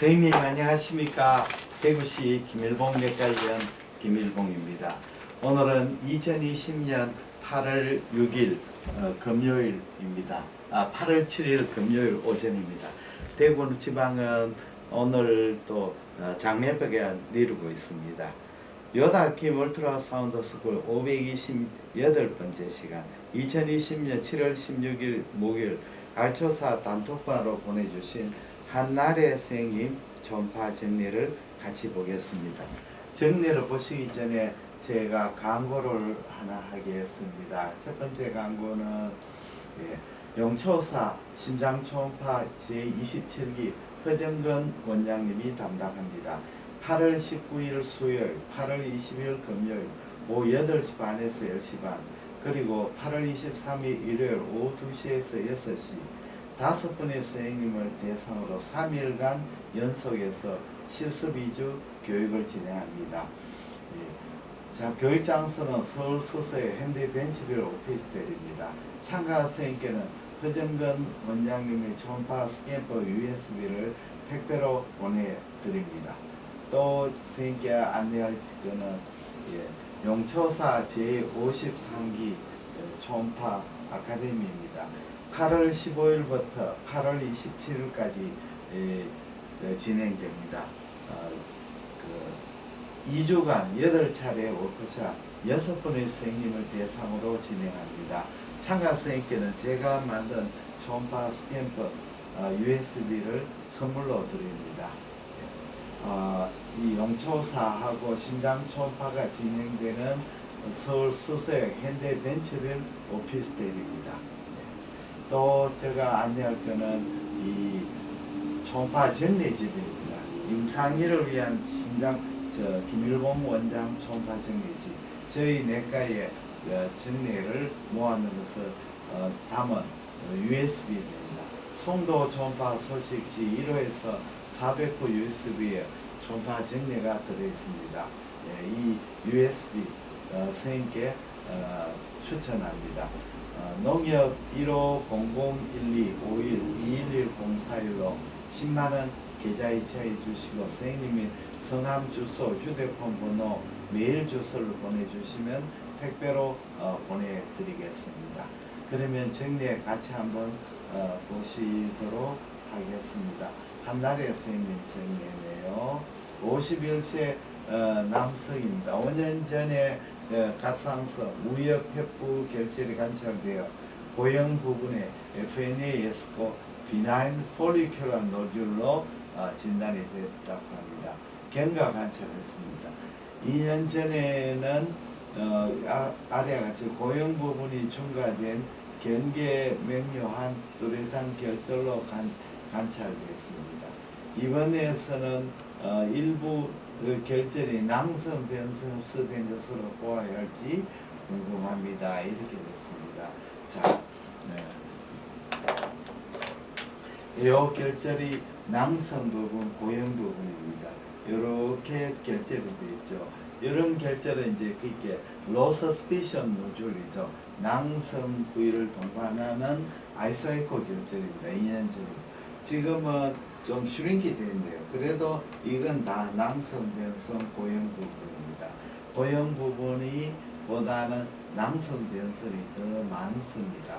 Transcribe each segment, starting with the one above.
선생님 안녕하십니까? 대구시 김일봉 내과의원 김일봉입니다. 오늘은 2020년 8월 6일 어, 금요일입니다. 아 8월 7일 금요일 오전입니다. 대구 지방은 오늘 또 어, 장례벽에 내리고 있습니다. 요다킴 울트라 사운드 스쿨 528번째 시간 2020년 7월 16일 목요일 알초사 단톡방으로 보내주신 한나래 선생님 전파 정리를 같이 보겠습니다. 정리를 보시기 전에 제가 광고를 하나 하겠습니다. 첫 번째 광고는 예, 용초사 심장초음파 제27기 허정근 원장님이 담당합니다. 8월 19일 수요일, 8월 20일 금요일 오후 8시 반에서 10시 반 그리고 8월 23일 일요일 오후 2시에서 6시 다섯 분의 선생님을 대상으로 3일간 연속해서 실습 위주 교육을 진행합니다. 예. 자, 교육 장소는 서울 수서의 현대 벤치빌 오피스텔입니다. 참가 선생님께는 허정근 원장님의 초음파 스캔퍼 USB를 택배로 보내드립니다. 또 선생님께 안내할 거는 예, 용초사 제53기 초음파 아카데미입니다. 8월 15일부터 8월 27일까지 예, 진행됩니다. 어, 그 2주간 8차례 워크샵 6분의 선생님을 대상으로 진행합니다. 참가 선생님께는 제가 만든 초음파 스탬프 어, USB를 선물로 드립니다. 어, 이 영초사하고 심장 초음파가 진행되는 서울 수서역 현대 벤처빌 오피스텔입니다. 네. 또 제가 안내할 거는 이 초음파 정례집입니다. 임상일을 위한 심장 저 김일봉 원장 초음파 정례집 저희 내과의 어, 정례를 모아놓은 것을 어, 담은 어, USB입니다. 송도 초음파 소식지 1호에서 400호 USB에 초음파 정례가 들어있습니다. 예, 이 USB 어, 선생님께 어, 추천합니다. 어, 농협 150012512104일로 10만원 계좌 이체해 주시고 선생님이 성함 주소 휴대폰 번호 메일 주소를 보내주시면 택배로 어, 보내드리겠습니다. 그러면 정리에 같이 한번 어, 보시도록 하겠습니다. 한나래 선생님 정리네요. 51세 어, 남성입니다. 5년 전에 어, 갑상선 우엽 폐부 결절이 관찰되어 고형 부분에 FNA였고 비나인 폴리큘러 노듈로 어, 진단이 됐다고 합니다. 경과 관찰했습니다. 2년 전에는 어, 아, 아래와 같이 고형 부분이 중과된 경계 명료한 뚜레산 결절로 관, 관찰되었습니다. 이번에서는 어, 일부 그 결절이 낭성 변성 흡수된 것으로 보아야 할지 궁금합니다. 이렇게 됐습니다. 자, 네. 이 결절이 낭성 부분, 고형 부분입니다. 이렇게 결절이 되어 있죠. 이런 결절은 이제 그게 로서스피션 노즐이죠. 낭성 부위를 동반하는 아이소에코 결절입니다. 2년 전입니다. 지금은 좀 슈링키 되는데요. 그래도 이건 다 낭성 변성 고형 부분입니다. 고형 부분이 보다는 낭성 변성이 더 많습니다.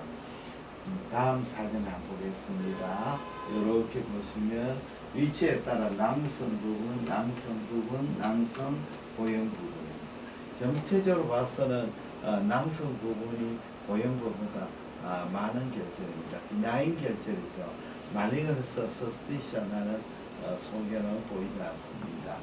음, 다음 사진 한번 보겠습니다. 이렇게 보시면 위치에 따라 낭성 부분, 낭성 부분, 낭성 고형 부분입니다. 전체적으로 봐서는 어, 낭성 부분이 고형 부분보다 아, 많은 결절입니다. 비나인 결절이죠. 말링을해서 서스피션 하는 어, 소견은 보이지 않습니다.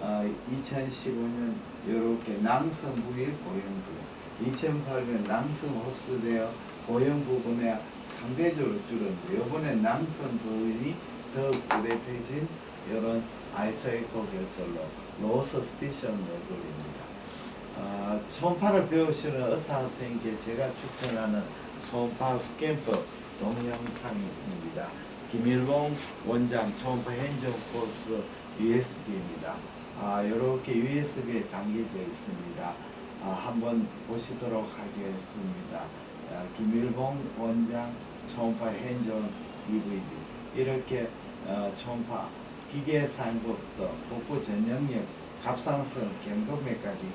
어, 2015년 이렇게 낭성 고형 부위 2008년 낭성 흡수되어 고형 부분에 상대적으로 줄었는데 이번에 낭성 부분이 더욱 뚜렷해진 이런 아이소에코 결절로 로서스피션 노즐입니다. 어, 초음파를 배우시는 의사 선생님께 제가 추천하는 초음파 스캔법 동영상입니다. 김일봉 원장 초음파 행정 코스 USB입니다. 아, 이렇게 USB에 담겨져 있습니다. 아, 한번 보시도록 하겠습니다. 아, 김일봉 원장 초음파 행정 DVD 이렇게 어, 초음파 기계 사용법도 복부 전형력, 갑상선, 경동맥까지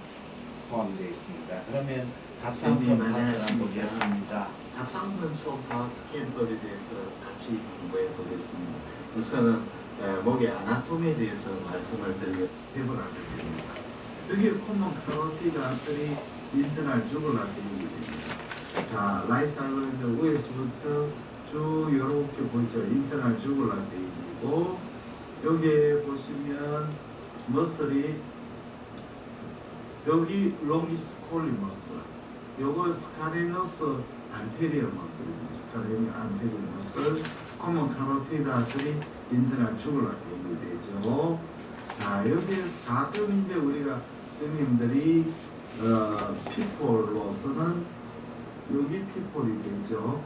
포함되어 있습니다. 그러면 안녕하십니까. 보겠습니다. 갑상선 초음파 스캔법에 대해서 같이 공부해 보겠습니다. 우선은 에, 목의 아나토미에 대해서 말씀을 드리겠 해보라 드립니다. 여기 코먼 카로티드 아트리 인터널 주글라 되어 됩니다. 자, 알고리즘 위에서부터 쭉 이렇게 보이죠. 인터널 주글라 되어 여기에 보시면 머슬이 여기 롱기스 콜리머스 요거 스카리너스 안테리어 머슬입니다. 스카리너 안테리어 머슬 코먼 아트리 인터널 주글라 되어 되죠. 자 여기에서 가끔 이제 우리가 스님들이 어, 피폴로서는 여기 피폴이 되죠.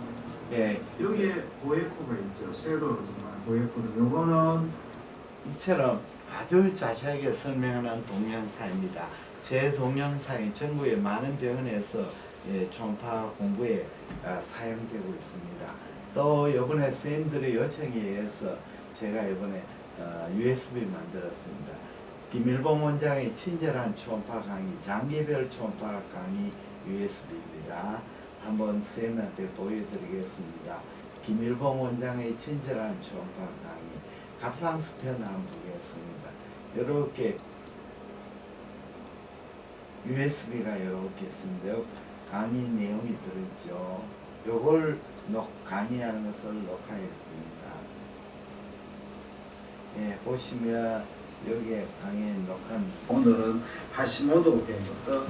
예, 여기에 고에코가 있죠. 섀도우로 정말 고에코는 요거는 이처럼 아주 자세하게 설명하는 동영상입니다. 제 동영상이 전국의 많은 병원에서 예, 초음파 공부에 아, 사용되고 있습니다. 또 이번에 선생님들의 요청에 의해서 제가 이번에 어, USB 만들었습니다. 김일봉 원장의 친절한 초음파 강의, 장기별 초음파 강의 USB입니다. 한번 선생님한테 보여드리겠습니다. 김일봉 원장의 친절한 초음파 강의, 갑상스편 한번 보겠습니다. 이렇게 USB가 이렇게 있습니다. 요 강의 내용이 들어있죠. 요걸 녹, 강의하는 것을 녹화했습니다. 예, 보시면 여기에 강의 녹화는 오늘은 하시모토 게임부터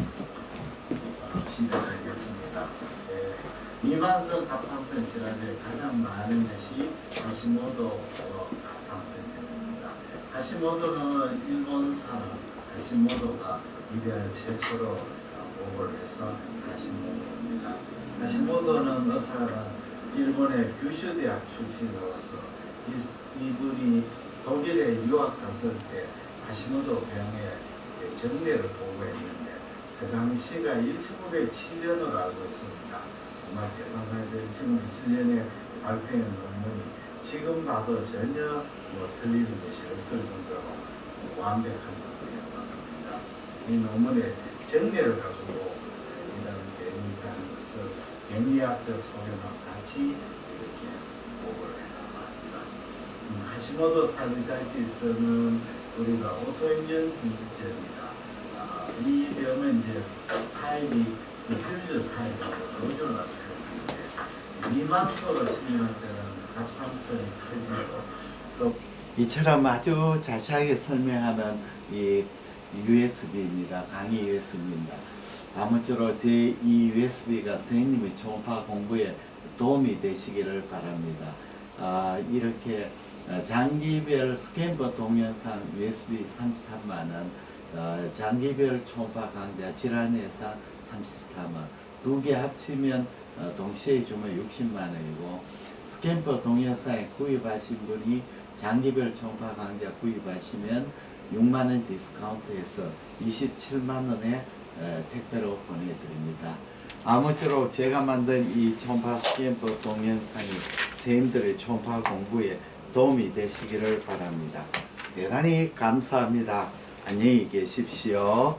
시작하겠습니다. 예, 미만성 갑상선 질환에 가장 많은 것이 하시모토 어, 갑상선 질환입니다. 하시모토는 일본 사람 하시모토가 이별 최초로 어, 보고를 해서 하시모토입니다. 하시모토는 의사가 일본의 규슈 대학 출신으로서 이, 이분이 독일에 유학 갔을 때 하시모토 병의 그 정례를 보고했는데 그 당시가 1907년으로 알고 있습니다. 정말 대단하죠. 1907년에 발표한 논문이 지금 봐도 전혀 뭐 틀리는 것이 없을 정도로 완벽한 논문이었던 겁니다. 이 논문의 정례를 가지고 이런 병이 있다는 것을 병리학적 소견과 같이 이렇게 보고를 했다고 합니다. 음, 하시모토 살리다이티스는 우리가 오토임전 디지즈입니다. 아, 이 병은 이제 타입이 디퓨즈 타입하고 노졸라 타입인데 미만소로 심할 때는 갑상선이 커지고 또 이처럼 아주 자세하게 설명하는 이 USB입니다. 강의 USB입니다. 아무쪼록 제이 USB가 선생님의 초음파 공부에 도움이 되시기를 바랍니다. 아, 이렇게 어, 장기별 스캔버 동영상 USB 33만원, 어, 장기별 초음파 강좌 질환예사 34만 두 개 합치면 어, 동시에 주면 60만 원이고 스캔버 동영상에 구입하신 분이 장기별 초음파 강좌 구입하시면 6만 원 디스카운트해서 27만 원에 에, 택배로 보내드립니다. 아무쪼록 제가 만든 이 초음파 스캔버 동영상이 선생님들의 초음파 공부에 도움이 되시기를 바랍니다. 대단히 감사합니다. 안녕히 계십시오.